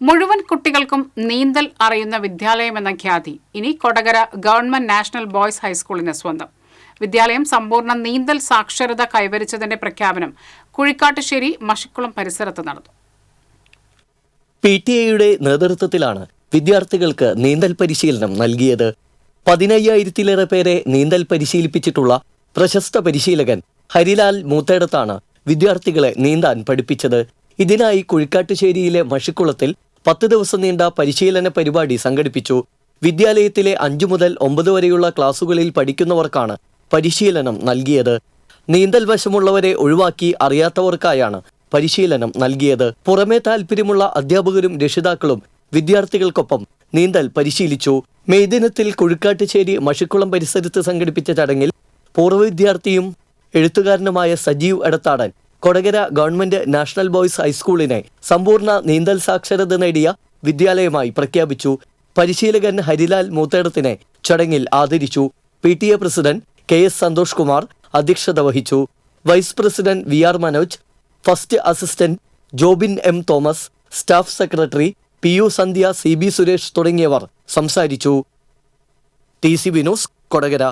മുഴുവൻ കുട്ടികൾക്കും നീന്തൽ അറിയുന്ന വിദ്യാലയം എന്ന ഖ്യാതി. ഇനി കൊടകര ഗവൺമെന്റ് നാഷണൽ ബോയ്സ് ഹൈസ്കൂളിന് സ്വന്തം. വിദ്യാലയം സമ്പൂർണ നീന്തൽ സാക്ഷരത കൈവരിച്ചതിന്റെ പ്രഖ്യാപനം കുഴിക്കാട്ടുശ്ശേരി മഷിക്കുളം പരിസരത്ത് നടന്നു. പി ടി എയുടെ നേതൃത്വത്തിലാണ് വിദ്യാർത്ഥികൾക്ക് നീന്തൽ പരിശീലനം നൽകിയത്. പതിനയ്യായിരത്തിലേറെ പേരെ നീന്തൽ പരിശീലിപ്പിച്ചിട്ടുള്ള പ്രശസ്ത പരിശീലകൻ ഹരിലാൽ മൂത്തേടത്താണ് വിദ്യാർത്ഥികളെ നീന്താൻ പഠിപ്പിച്ചത്. ഇതിനായി കുഴിക്കാട്ടുശ്ശേരിയിലെ മഷിക്കുളത്തിൽ പത്ത് ദിവസം നീണ്ട പരിശീലന പരിപാടി സംഘടിപ്പിച്ചു. വിദ്യാലയത്തിലെ അഞ്ചു മുതൽ ഒമ്പത് വരെയുള്ള ക്ലാസുകളിൽ പഠിക്കുന്നവർക്കാണ് പരിശീലനം നൽകിയത്. നീന്തൽ വശമുള്ളവരെ ഒഴിവാക്കി അറിയാത്തവർക്കായാണ് പരിശീലനം നൽകിയത്. പുറമേ താല്പര്യമുള്ള അധ്യാപകരും രക്ഷിതാക്കളും വിദ്യാർത്ഥികൾക്കൊപ്പം നീന്തൽ പരിശീലിച്ചു. മെയ് ദിനത്തിൽ കുഴിക്കാട്ടുശ്ശേരി മഷിക്കുളം പരിസരത്ത് സംഘടിപ്പിച്ച ചടങ്ങിൽ പൂർവ വിദ്യാർത്ഥിയും എഴുത്തുകാരനുമായ Sajeev Edathadan Kodakara government national boys ഹൈസ്കൂളിനെ സമ്പൂർണ നീന്തൽ സാക്ഷരത നേടിയ വിദ്യാലയമായി പ്രഖ്യാപിച്ചു. പരിശീലകൻ ഹരിലാൽ മൂത്തേടത്തിനെ ചടങ്ങിൽ ആദരിച്ചു. P T A president K S Santhosh Kumar അധ്യക്ഷത വഹിച്ചു. Vice president V R Manoj first assistant Jobin M Thomas staff secretary P U Sandhya C B Suresh തുടങ്ങിയവർ സംസാരിച്ചു. T C Vinos Kodakara.